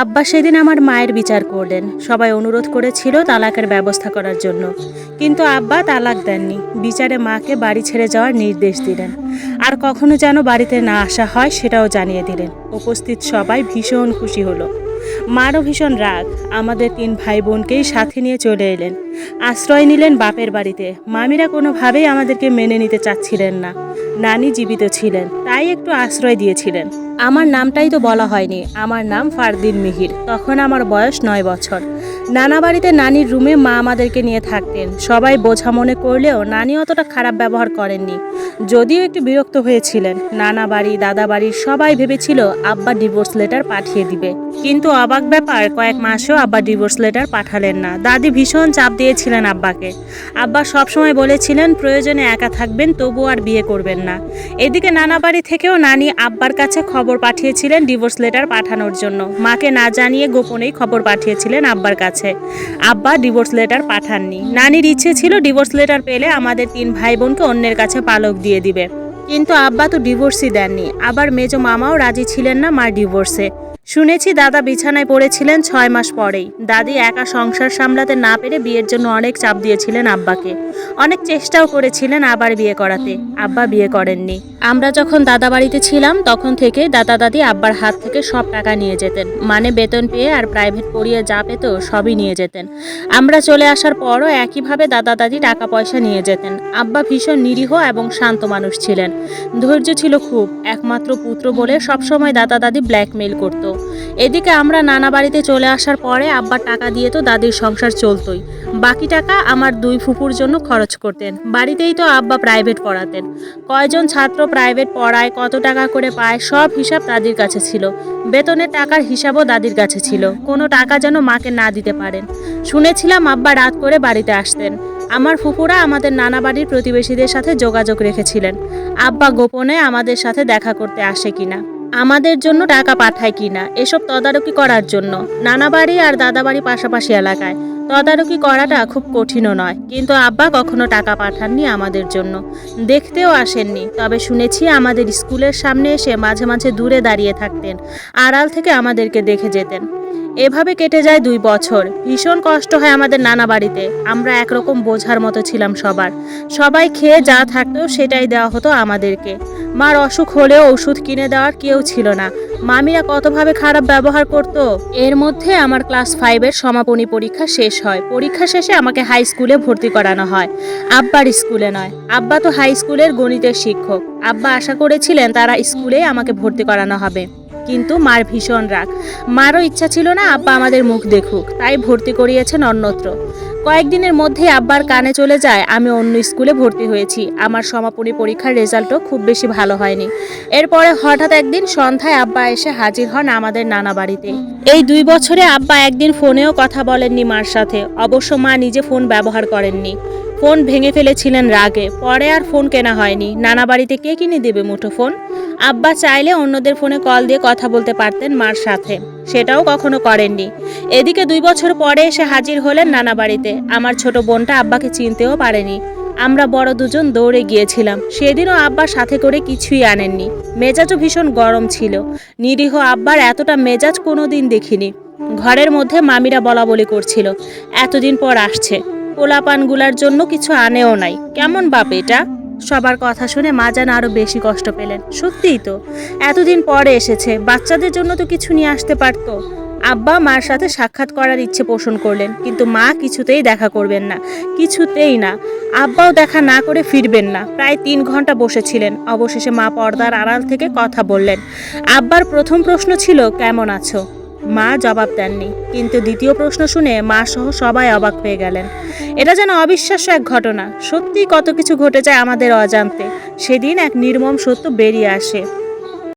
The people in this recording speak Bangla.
আব্বা সেদিন আমার মায়ের বিচার করলেন। সবাই অনুরোধ করেছিল তালাকের ব্যবস্থা করার জন্য। কিন্তু আব্বা তালাক দেননি। বিচারে মাকে বাড়ি ছেড়ে যাওয়ার নির্দেশ দিলেন। আর কখনো যেন বাড়িতে না আসা হয় সেটাও জানিয়ে দিলেন। উপস্থিত সবাই ভীষণ খুশি হলো। মারও ভীষণ রাগ। আমাদের তিন ভাই বোনকেই সাথে নিয়ে চলে এলেন। আশ্রয় নিলেন বাপের বাড়িতে। মামিরা কোনোভাবেই আমাদেরকে মেনে নিতে চাচ্ছিলেন না। নানি জীবিত ছিলেন। তাই একটু আশ্রয় দিয়েছিলেন। আমার নামটাই তো বলা হয়নি। আমার নাম ফারদিন মিহির। তখন আমার বয়স নয় বছর। নানা বাড়িতে নানির রুমে মা আমাদেরকে নিয়ে থাকতেন। সবাই বোঝা মনে করলেও নানি অতটা খারাপ ব্যবহার করেননি। যদিও একটু বিরক্ত হয়েছিলেন। নানা বাড়ি, দাদা বাড়ির সবাই ভেবেছিল আব্বা ডিভোর্স লেটার পাঠিয়ে দিবে। কিন্তু অবাক ব্যাপার, কয়েক মাসেও আব্বা ডিভোর্স লেটার পাঠালেন না। দাদি ভীষণ চাপ দিয়েছিলেন আব্বাকে। আব্বা সবসময় বলেছিলেন, প্রয়োজনে একা থাকবেন তবু আর বিয়ে করবেন না। এদিকে নানা বাড়ি থেকেও নানি আব্বার কাছে খবর পাঠিয়েছিলেন ডিভোর্স লেটার পাঠানোর জন্য। মাকে না জানিয়ে গোপনেই খবর পাঠিয়েছিলেন আব্বার কাছে। আব্বা ডিভোর্স লেটার পাঠাননি। নানির ইচ্ছে ছিল ডিভোর্স লেটার পেলে আমাদের তিন ভাই বোনকে অন্যের কাছে পালক দিয়ে দিবে। কিন্তু আব্বা তো ডিভোর্সই দেননি। আবার মেজো মামাও রাজি ছিলেন না মার ডিভোর্সে। শুনেছি দাদা বিছানায় পড়েছিলেন ছয় মাস পরেই। দাদি একা সংসার সামলাতে না পেরে বিয়ের জন্য অনেক চাপ দিয়েছিলেন আব্বাকে। অনেক চেষ্টাও করেছিলেন আবার বিয়ে করাতে। আব্বা বিয়ে করেননি। আমরা যখন দাদা বাড়িতে ছিলাম, তখন থেকে দাদা দাদি আব্বার হাত থেকে সব টাকা নিয়ে যেতেন। মানে বেতন পেয়ে আর প্রাইভেট পড়িয়ে যা পেত সবই নিয়ে যেতেন। আমরা চলে আসার পরও একইভাবে দাদা দাদি টাকা পয়সা নিয়ে যেতেন। আব্বা ভীষণ নিরীহ এবং শান্ত মানুষ ছিলেন। ধৈর্য ছিল খুব। একমাত্র পুত্র বলে সবসময় দাদা দাদি ব্ল্যাকমেইল করত। এদিকে আমরা নানা বাড়িতে চলে আসার পরে আব্বার টাকা দিয়ে তো দাদির সংসার চলতোই। বাকি টাকা আমার দুই ফুপুর জন্য খরচ করতেন। বাড়িতেই তো আব্বা প্রাইভেট পড়াতেন। কয়জন ছাত্র প্রাইভেট পড়ায়, কত টাকা করে পায়, সব হিসাব দাদির কাছে ছিল। বেতনের টাকার হিসাবও দাদির কাছে ছিল। কোনো টাকা যেন মাকে না দিতে পারেন। শুনেছিলাম আব্বা রাত করে বাড়িতে আসতেন। আমার ফুপুরা আমাদের নানা বাড়ির প্রতিবেশীদের সাথে যোগাযোগ রেখেছিলেন। আব্বা গোপনে আমাদের সাথে দেখা করতে আসে কিনা। আমাদের জন্য টাকা পাঠায় কিনা, এসব তদারকি করার জন্য। নানা বাড়ি আর দাদা বাড়ি পাশাপাশি এলাকায়। তদারকি করাটা খুব কঠিনও নয়, কিন্তু আব্বা কখনো টাকা পাঠাননি আমাদের জন্য। দেখতেও আসেননি, তবে শুনেছি আমাদের স্কুলের সামনে এসে মাঝে মাঝে দূরে দাঁড়িয়ে থাকতেন, আড়াল থেকে আমাদেরকে দেখে যেতেন। এভাবে কেটে যায় দুই বছর। ভীষণ কষ্ট হয় আমাদের নানা বাড়িতে। আমরা একরকম বোঝার মতো ছিলাম সবার। সবাই খেয়ে যা থাকতো সেটাই দেওয়া হতো আমাদেরকে। মার অসুখ হলেও ওষুধ কিনে দেওয়ার কেউ ছিল না। মামিরা কতভাবে খারাপ ব্যবহার করত? এর মধ্যে আমার ক্লাস ফাইভের সমাপনী পরীক্ষা শেষ হয়। পরীক্ষা শেষে আমাকে হাই স্কুলে ভর্তি করানো হয়। আব্বার স্কুলে নয়। আব্বা তো হাই স্কুলের গণিতের শিক্ষক। আব্বা আশা করেছিলেন তারা স্কুলে আমাকে ভর্তি করানো হবে। কিন্তু মার ভীষণ রাগ। মারও ইচ্ছা ছিল না আব্বা আমাদের মুখ দেখুক, তাই ভর্তি করিয়েছেন অন্যত্র। কয়েকদিনের মধ্যেই আব্বার কানে চলে যায়, আমি অন্য স্কুলে ভর্তি হয়েছি। আমার সমাপনী পরীক্ষার রেজাল্টও খুব বেশি ভালো হয়নি। এরপরে হঠাৎ একদিন সন্ধ্যায় আব্বা এসে হাজির হন আমাদের নানা বাড়িতে। এই দুই বছরে আব্বা একদিন ফোনেও কথা বলেননি মার সাথে। অবশ্য মা নিজে ফোন ব্যবহার করেননি। ফোন ভেঙে ফেলেছিলেন রাগে। পরে আর ফোন কেনা হয়নি। নানা বাড়িতে কে কিনে দেবে মুঠো ফোন? আব্বা চাইলে অন্যদের ফোনে কল দিয়ে কথা বলতে পারতেন মার সাথে। সেটাও কখনো করেননি। এদিকে দুই বছর পরে এসে হাজির হলেন নানা বাড়িতে। আমার ছোট বোনটা আব্বাকে চিনতেও পারেনি। আমরা বড় দুজন দৌড়ে গিয়েছিলাম। সেদিনও আব্বার সাথে করে কিছুই আনেননি। মেজাজও ভীষণ গরম ছিল। নিরীহ আব্বার এতটা মেজাজ কোনো দিন দেখিনি। ঘরের মধ্যে মামিরা বলা বলি করছিল, এতদিন পর আসছে। পোলাপানগুলার জন্য কিছু আনেও নাই। কেমন বাপ এটা? সবার কথা শুনে মা যেন আরও বেশি কষ্ট পেলেন। সত্যিই তো, এতদিন পরে এসেছে, বাচ্চাদের জন্য তো কিছু নিয়ে আসতে পারতো। আব্বা মার সাথে সাক্ষাৎ করার ইচ্ছে পোষণ করলেন, কিন্তু মা কিছুতেই দেখা করবেন না, কিছুতেই না। আব্বাও দেখা না করে ফিরবেন না। প্রায় তিন ঘণ্টা বসেছিলেন। অবশেষে মা পর্দার আড়াল থেকে কথা বললেন, আব্বার প্রথম প্রশ্ন ছিল, কেমন আছো? মা জবাব দেননি, কিন্তু দ্বিতীয় প্রশ্ন শুনে মা সহ সবাই অবাক হয়ে গেলেন। এটা যেন অবিশ্বাস্য এক ঘটনা। সত্যি কত কিছু ঘটে যায় আমাদের অজান্তে। সেদিন এক নির্মম সত্য বেরিয়ে আসে।